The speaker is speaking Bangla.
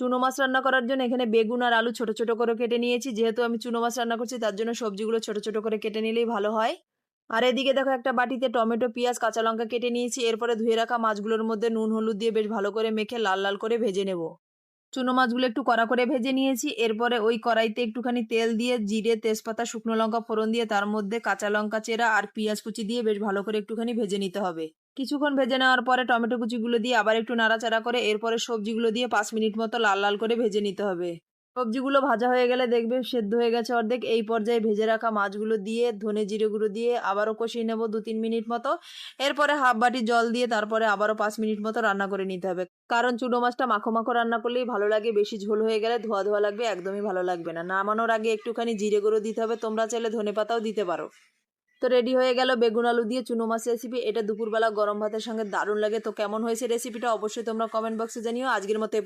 চুনো মাছ রান্না করার জন্য এখানে বেগুন আর আলু ছোট ছোট করে কেটে নিয়েছি। যেহেতু আমি চুনো মাছ রান্না করছি, তার জন্য সবজিগুলো ছোট ছোট করে কেটে নিলেই ভালো হয়। আর এদিকে দেখো একটা বাটিতে টমেটো, পেঁয়াজ, কাঁচা লঙ্কা কেটে নিয়েছি। এরপরে ধুয়ে রাখা মাছগুলোর মধ্যে নুন, হলুদ দিয়ে বেশ ভালো করে মেখে লাল লাল করে ভেজে নেব। চুনো মাছগুলো একটু কড়া করে ভেজে নিয়েছি। এরপরে ওই কড়াইতে একটুখানি তেল দিয়ে জিরে, তেজপাতা, শুকনো লঙ্কা ফোড়ন দিয়ে তার মধ্যে কাঁচা লঙ্কা চেরা আর পেঁয়াজ কুচি দিয়ে বেশ ভালো করে একটুখানি ভেজে নিতে হবে। কিছুক্ষণ ভেজে নেওয়ার পরে টমেটো কুচিগুলো দিয়ে আবার একটু নাড়াচাড়া করে এরপরে সবজিগুলো দিয়ে পাঁচ মিনিট মতো লাল লাল করে ভেজে নিতে হবে। সবজিগুলো ভাজা হয়ে গেলে দেখবে সেদ্ধ হয়ে গেছে অর্ধেক। এই পর্যায়ে ভেজে রাখা মাছগুলো দিয়ে, ধনে জিরে গুঁড়ো দিয়ে আবারও কষিয়ে নেব দু তিন মিনিট মতো। এরপরে হাফ বাটি জল দিয়ে তারপরে আবারও পাঁচ মিনিট মতো রান্না করে নিতে হবে। কারণ চুনো মাছটা মাখো মাখো রান্না করলেই ভালো লাগে, বেশি ঝোল হয়ে গেলে ধোয়া ধোয়া লাগবে, একদমই ভালো লাগবে না। নামানোর আগে একটুখানি জিরে গুঁড়ো দিতে হবে। তোমরা চাইলে ধনে পাতাও দিতে পারো। তো রেডি হয়ে গেল বেগুন আলু দিয়ে চুনো মাছ রেসিপি এটা দুপুরবেলা গরম ভাতের সঙ্গে দারুণ লাগে। তো কেমন হয়েছে রেসিপিটা অবশ্যই তোমরা কমেন্ট বক্সে জানিও। আজকের মতো এ